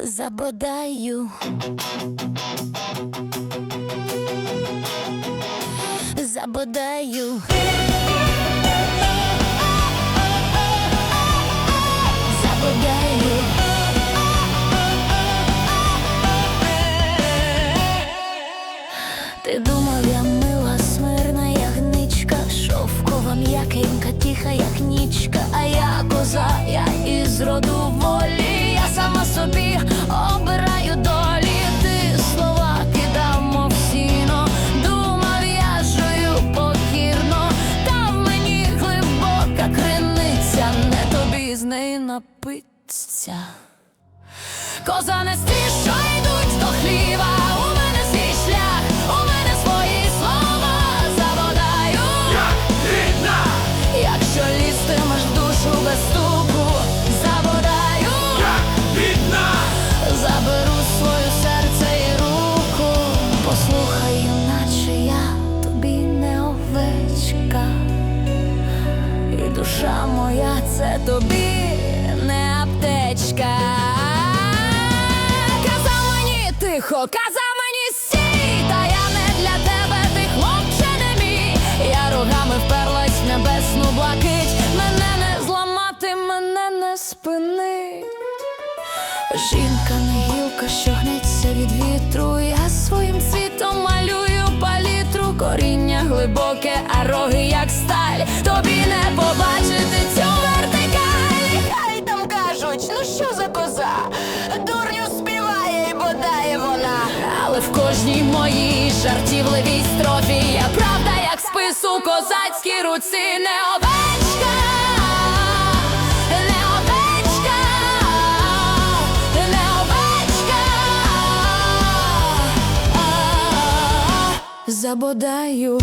забодаю. Забодаю. Забодаю. Ти думав, я мила, смирна ягничка, шовкова м'якенька, тиха, як нічка, а я коза, я із роду волі, з неї напиться. Коза не ті, що йдуть до хліба. Душа моя це тобі не аптечка. Казав мені тихо, казав мені сій, та я не для тебе, ти хлопче не мій. Я рогами вперлась в небесну блакить. Мене не зламати, мене не спини. Жінка не гілка, що гнеться від вітру. Я своїм цвітом малюю палітру, коріння глибоке, а роги як сталь. Тобі не побачити цю вертикаль. Хай там кажуть, ну що за коза? Дурню співає і бодає вона. Але в кожній моїй жартівливій строфі є правда, як спис у козацькій руці, не овечка, забодаю.